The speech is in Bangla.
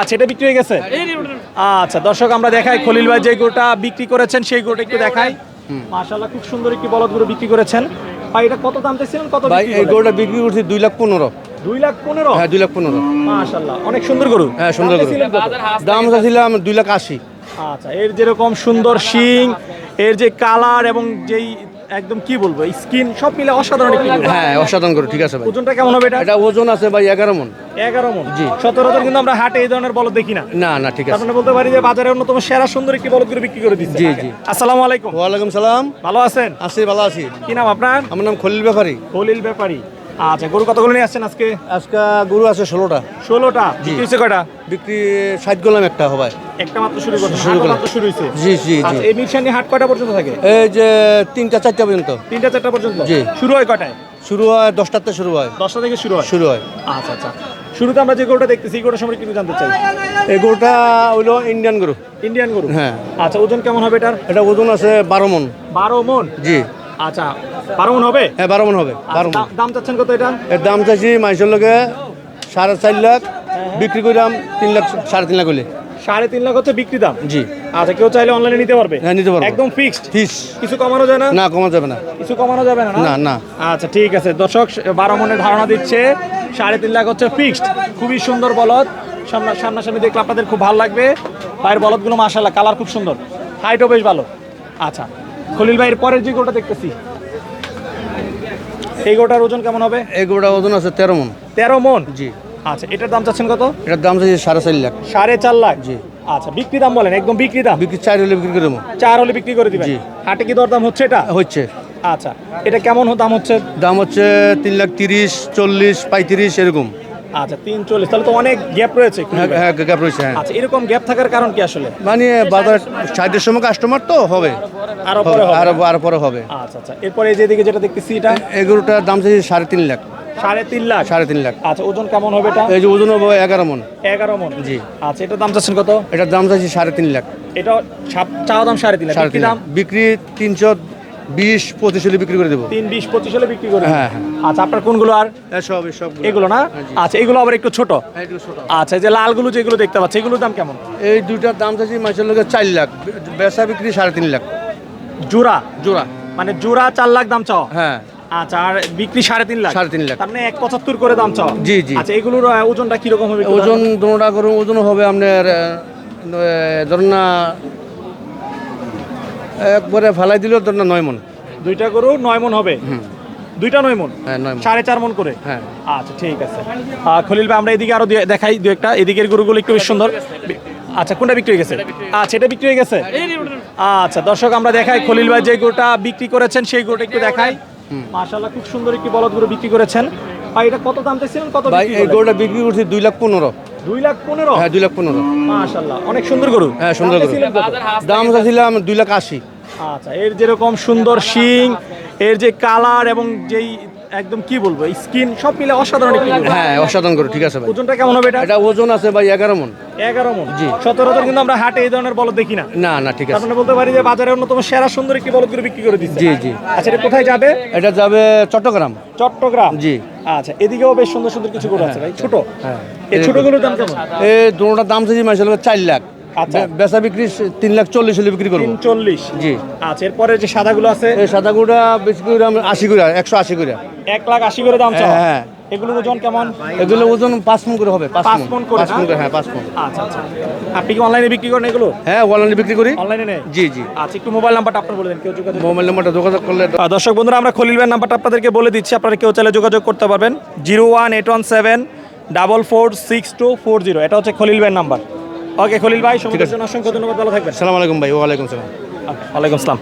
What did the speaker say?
আচ্ছা এটা বিক্রি হয়ে গেছে? আচ্ছা দর্শক আমরা দেখাই খলিল ভাই যে গরুটা বিক্রি করেছেন সেই গরুটা একটু দেখাই। মাশাআল্লাহ খুব সুন্দর একটি বলদ গরু বিক্রি করেছেন। ভাই এটা কত দাম চাইছিলেন কত ভাই এই গরুটা বিক্রি করছি দুই লাখ পনেরো। দুই লাখ পনেরো? হ্যাঁ দুই লাখ পনেরো। মাশাআল্লাহ অনেক সুন্দর গরু। হ্যাঁ, সুন্দর গরু। দাম চাচ্ছিলাম দুই লাখ আশি। আচ্ছা এর যেরকম সুন্দর শিং এর যে কালার এবং যেই একদম কি বলব স্কিন সব মিলে অসাধারণ একটি গরু। হ্যাঁ অসাধারণ করে ঠিক আছে ভাই। ওজনটা কেমন হবে এটা? এটা ওজন আছে ভাই এগারো মন। এগারো মন। জি। সচরাচর কিন্তু আমরা হাটে এই ধরনের বলদ দেখি না। না না ঠিক আছে। মানে বলতে পারি যে বাজারে অন্যতম সেরা সুন্দর একটি বলদ গরু বিক্রি করে দিচ্ছে। জি, জি। আসসালামু আলাইকুম। ওয়ালাইকুম সালাম। ভালো আছেন? আছি ভালো আছি। কি নাম আপনার? আমার নাম খলিল ব্যাপারী। খলিল ব্যাপারী। আচ্ছা গরু কতগুলো নিয়ে আসছেন আজকে? আজকে গরু আছে ষোলোটা। ষোলোটা? বিক্রি হয়েছে কয়টা? বিক্রি ষাট গোলাম একটা হবে একটা মাত্র শুরু করছে শুরু করলাম। শুরু হয়েছে? জি জি জি। আচ্ছা এই মিশানি হাট কয়টা পর্যন্ত থাকে? এই যে তিনটা চারটা পর্যন্ত। তিনটা চারটা পর্যন্ত? জি। শুরু হয় কয়টায়? শুরু হয় দশটাতে শুরু হয়। দশটা থেকে শুরু হয়? শুরু হয়। আচ্ছা আচ্ছা। শুরুতে আমরা যে গরুটা দেখতেছি এই গরুটা সম্পর্কে কিছু জানতে চাই। এই গরুটা হলো ইন্ডিয়ান গরু। ইন্ডিয়ান গরু? হ্যাঁ। আচ্ছা ওজন কেমন হবে এটার? এটা ওজন আছে বারো মন। বারো মন? জি। আচ্ছা বারো মন হবে? হ্যাঁ বারো মন হবে বারো আচ্ছা, মন দাম- চাচ্ছেন কত এটা? এর দাম চাইছি মাইসের লগে সাড়ে চার লাখ বিক্রি করলাম তিন লাখ সাড়ে তিন লাখ হলে। সাড়ে তিন লাখ হচ্ছে বিক্রি দাম? জি। আচ্ছা কেউ চাইলে অনলাইনে নিতে পারবে? হ্যাঁ, নিতে পারব। একদম ফিক্সড ফিস কিছু কমানো যায় না? না কমা যাবে না। কিছু কমানো যাবে না না? না আচ্ছা ঠিক আছে। দর্শক বারো মনের ধারণা দিচ্ছে সাড়ে তিন লাখ হচ্ছে ফিক্সড খুবই সুন্দর বলদ। সামনা সামনাসামনি দেখলে আপনাদের খুব ভালো লাগবে। পায়ের বলদগুলো মাশাল্লাহ কালার খুব সুন্দর। হাইটও বেশ ভালো। আচ্ছা খলিল ভাইয়ের পরের যে গোটা দেখতেছি এই গোটার ওজন কেমন হবে? এই গরুটা ওজন আছে তেরো মন। তেরো মন? জি। আচ্ছা এটার দাম চাচ্ছেন কত? এটার দাম চাইছি সাড়ে চার লাখ। সাড়ে চার লাখ? জি। আচ্ছা বিক্রি দাম বলেন একদম বিক্রি দাম? বিক্রি চার হলে বিক্রি করে দেবো। চার হলে বিক্রি করে দিবেন? জি। হাটে কি দরদাম হচ্ছে এটা? হচ্ছে। আচ্ছা এটা কেমন দাম হচ্ছে? দাম হচ্ছে তিন লাখ তিরিশ চল্লিশ পঁয়ত্রিশ এরকম। আচ্ছা তিন চল্লিশ। তাহলে তো অনেক গ্যাপ রয়েছে হ্যাঁ হ্যাঁ গ্যাপ রয়েছে হ্যাঁ। আচ্ছা এরকম গ্যাপ থাকার কারণ কি আসলে? মানে বাজার সাইডের সময় কাস্টমার তো হবে। আরও পরে হবে আরও আরও পরে হবে। আচ্ছা আচ্ছা এরপরে এই যেদিকে যেটা দেখতেছি এটা? এই গরুটার দাম চাইছি সাড়ে তিন লাখ। সাড়ে তিন লাখ? সাড়ে তিন লাখ। আচ্ছা ওজন কেমন হবে এটা? এই যে ওজন হবে এগারো মন। এগারো মন। জি। আচ্ছা এটার দাম চাচ্ছেন কত? এটার দাম চাইছি সাড়ে তিন লাখ। এটা চাওয়া দাম সাড়ে তিন লাখ। সাড়ে তিন লাখ। বিক্রি তিনশো বিশ পঁচিশ হলে বিক্রি করে দেবো। তিন বিশ পঁচিশ হলে বিক্রি করে হ্যাঁ, হ্যাঁ। আচ্ছা আপনার কোনগুলো আর? সব সব এগুলো না? হ্যাঁ, আচ্ছা এগুলো আবার একটু ছোট। আচ্ছা যে লালগুলো যেগুলো দেখতে পাচ্ছি এগুলোর দাম কেমন? এই দুইটার দাম মাসের লোকের চার লাখ। বেচা বিক্রি সাড়ে তিন লাখ। জোড়া? জোড়া। মানে জোড়া চার লাখ দাম চাও? হ্যাঁ। আচ্ছা আর বিক্রি সাড়ে তিন লাখ? সাড়ে তিন লাখ। তার মানে এক পঁচাত্তর করে দাম চাও? জি, জি। আচ্ছা এগুলোর ওজনটা কীরকম হবে ওজন? দোনোটা করুন ওজন হবে আপনার ধরুন না একবারে ফেলাই দিলেও ধরুন না নয় মন। দুইটা গরু নয় মন হবে? দুইটা নয় মন? হ্যাঁ নয় সাড়ে চার মন করে? হ্যাঁ। আচ্ছা ঠিক আছে। খলিল ভাই আমরা এদিকে আরও দেখাই দু একটা। এদিকের গরুগুলো একটু বেশ সুন্দর। আচ্ছা কোনটা বিক্রি হয়ে গেছে? আচ্ছা এটা বিক্রি হয়ে গেছে? আচ্ছা দর্শক আমরা দেখাই খলিল ভাই যে গরুটা বিক্রি করেছেন সেই গরুটা একটু দেখাই। মাশাআল্লাহ খুব সুন্দর একটি বলদ গরু বিক্রি করেছেন। ভাই এটা কত দাম চাইছিলেন? কত ভাই এই গরুটা বিক্রি করছি দুই লাখ পনেরো। দুই লাখ পনেরো? হ্যাঁ দুই লাখ পনেরো। মাশাআল্লাহ অনেক সুন্দর গরু। হ্যাঁ সুন্দর দাম গরু। দাম চাইছিলাম দুই লাখ আশি। আচ্ছা এর যেরকম সুন্দর শিং এর যে কালার এবং যেই একদম কি বলব স্কিন সব মিলে অসাধারণ হ্যাঁ অসাধারণ করে ঠিক আছে ভাই। ওজনটা কেমন হবে এটা? এটা ওজন আছে ভাই এগারো মন। এগারো মন। জি। সচরাচর কিন্তু আমরা হাটে এই ধরনের বলদ দেখি না। না না ঠিক আছে। মানে বলতে পারি যে বাজারে অন্যতম সেরা সুন্দর একটি বলদ গরু বিক্রি করে দিচ্ছে। জি, জি। আচ্ছা এটা কোথায় যাবে? এটা যাবে চট্টগ্রাম। চট্টগ্রাম? জি। আচ্ছা এদিকেও বেশ সুন্দর সুন্দর কিছু গরু আছে ভাই। ছোট? হ্যাঁ। এই ছোট গরুর দাম কেমন? এই দুটোটার দাম চাইছি লোকের চার লাখ। আচ্ছা। বেচা বিক্রি তিন লাখ চল্লিশ হলে বিক্রি করব। চল্লিশ। জি। আচ্ছা এরপরে যে সাদাগুলো আছে? এই সাদা গুড়া বেশি করে আশি করে একশো আশি করে। এক লাখ আশি করে দাম চাও? হ্যাঁ। এগুলোর ওজন কেমন? এগুলো ওজন পাঁচ মন করে হবে পাঁচ পাঁচ মন করে, পাঁচ মন করে হ্যাঁ? পাঁচ মন। আচ্ছা আচ্ছা। আপনি কি অনলাইনে বিক্রি করেন এগুলো? হ্যাঁ অনলাইনে বিক্রি করি। অনলাইনে নেই জি জি। আচ্ছা একটু মোবাইল নাম্বারটা আপনার বলে দেন কেউ যোগাযোগ মোবাইল নাম্বারটা যোগাযোগ করলে দর্শক বন্ধুরা আমরা খলিল ভাইয়ের নাম্বারটা আপনাদেরকে বলে দিচ্ছি আপনারা কেউ চাইলে যোগাযোগ করতে পারবেন। Zero one eight one seven double four six two four zero এটা হচ্ছে খলিল ভাইয়ের নাম্বার ওকে খলিল ভাই সময় জন্য অসংখ্য ধন্যবাদ ভালো থাকবেন। সালাম আলাইকুম ভাই ওয়ালাইকুম সালাম। ওয়ালাইকুম আসসালাম